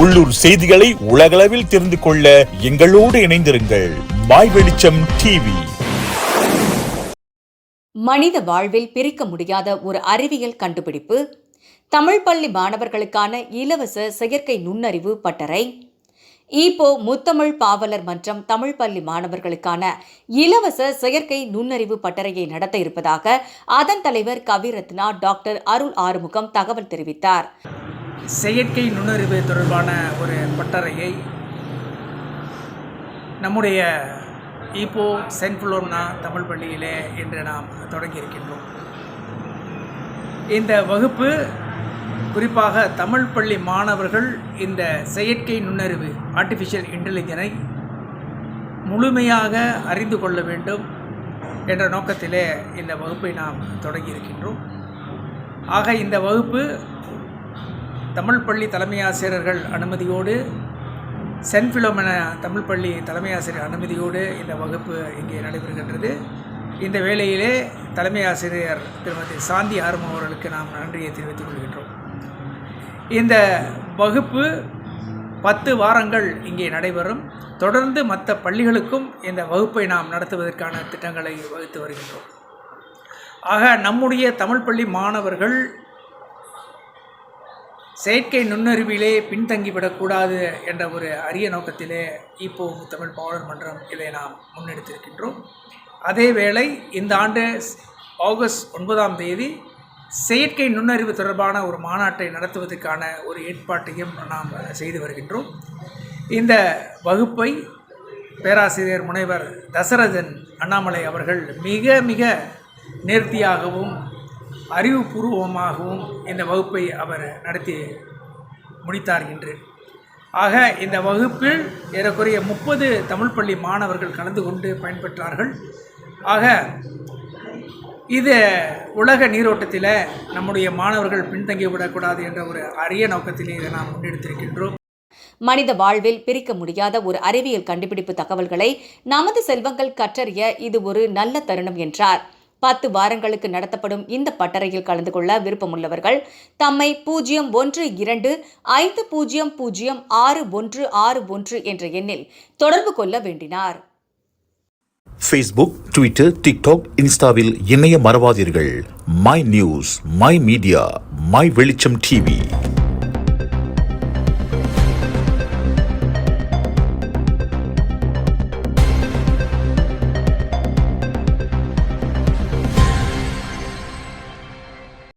உள்ளூர் செய்திகளை உலகளவில் தெரிந்து கொள்ள எங்களோடு இணைந்திருங்கள். மாய் வெளிச்சம் டிவி மனித வாழ்வில் பிரிக்க முடியாத ஒரு அறிவியல் கண்டுபிடிப்பு தமிழ் பள்ளி மாணவர்களுக்கான இலவச செயற்கை நுண்ணறிவு பட்டறை ஈப்போ முத்தமிழ் பாவலர் மன்றம் தமிழ் பள்ளி மாணவர்களுக்கான இலவச செயற்கை நுண்ணறிவு பட்டறையை நடத்த இருப்பதாக அதன் தலைவர் கவிரத்னா டாக்டர் அருள் ஆறுமுகம் தகவல் தெரிவித்தார். செயற்கை நுண்ணறிவு தொடர்பான ஒரு பட்டறையை நம்முடைய ஈப்போ சென்ட் புலோம்னா தமிழ் பள்ளியிலே இன்று நாம் தொடங்கியிருக்கின்றோம் இந்த வகுப்பு குறிப்பாக தமிழ் பள்ளி மாணவர்கள் இந்த செயற்கை நுண்ணறிவு ஆர்டிஃபிஷியல் இன்டெலிஜனை முழுமையாக அறிந்து கொள்ள வேண்டும் என்ற நோக்கத்திலே இந்த வகுப்பை நாம் தொடங்கியிருக்கின்றோம் ஆக இந்த வகுப்பு தமிழ் பள்ளி தலைமை ஆசிரியர்கள் அனுமதியோடு சென்ட் பிலோமன தமிழ் பள்ளி தலைமை ஆசிரியர் அனுமதியோடு இந்த வகுப்பு இங்கே நடைபெறுகின்றது. இந்த வேளையிலே தலைமை ஆசிரியர் திருமதி சாந்தி ஆர்மம் அவர்களுக்கு நாம் நன்றியை தெரிவித்துக் கொள்கின்றோம். இந்த வகுப்பு பத்து வாரங்கள் இங்கே நடைபெறும். தொடர்ந்து மற்ற பள்ளிகளுக்கும் இந்த வகுப்பை நாம் நடத்துவதற்கான திட்டங்களை வகுத்து வருகின்றோம். ஆக நம்முடைய தமிழ் பள்ளி மாணவர்கள் செயற்கை நுண்ணறிவிலே பின்தங்கிவிடக்கூடாது என்ற ஒரு அரிய நோக்கத்திலே இப்போ தமிழ் பாவலர் மன்றம் இதை நாம் முன்னெடுத்திருக்கின்றோம். அதேவேளை இந்த ஆண்டு ஆகஸ்ட் ஒன்பதாம் தேதி செயற்கை நுண்ணறிவு தொடர்பான ஒரு மாநாட்டை நடத்துவதற்கான ஒரு ஏற்பாட்டையும் நாம் செய்து வருகின்றோம். இந்த வகுப்பை பேராசிரியர் முனைவர் தசரதன் அண்ணாமலை அவர்கள் மிக மிக நேர்த்தியாகவும் அறிவுபூர்வமாகவும் இந்த வகுப்பை அவர் நடத்தி முடித்தார் என்று. ஆக இந்த வகுப்பில் ஏறக்குறைய முப்பது தமிழ் பள்ளி மாணவர்கள் கலந்து கொண்டு பயன்பெற்றார்கள். ஆக இது உலக நீரோட்டத்தில் நம்முடைய மாணவர்கள் பின்தங்கி விடக்கூடாது என்ற ஒரு அரிய நோக்கத்திலே இதை நாம் முன்னெடுத்திருக்கின்றோம். மனித வாழ்வில் பிரிக்க முடியாத ஒரு அறிவியல் கண்டுபிடிப்பு தகவல்களை நமது செல்வங்கள் கற்றறிய இது ஒரு நல்ல தருணம் என்றார். பத்து வாரங்களுக்கு நடத்தப்படும் இந்த பட்டறையில் கலந்து கொள்ள விருப்பமுள்ளவர்கள் தம்மை பூஜ்ஜியம் ஒன்று இரண்டு ஐந்து பூஜ்ஜியம் பூஜ்ஜியம் ஆறு ஒன்று ஆறு ஒன்று என்ற எண்ணில் தொடர்பு கொள்ள வேண்டினார். ஃபேஸ்புக் ட்விட்டர் டிக்டாக் இன்ஸ்டாவில் இணைய மறவாதீர்கள். My news my media my Velicham TV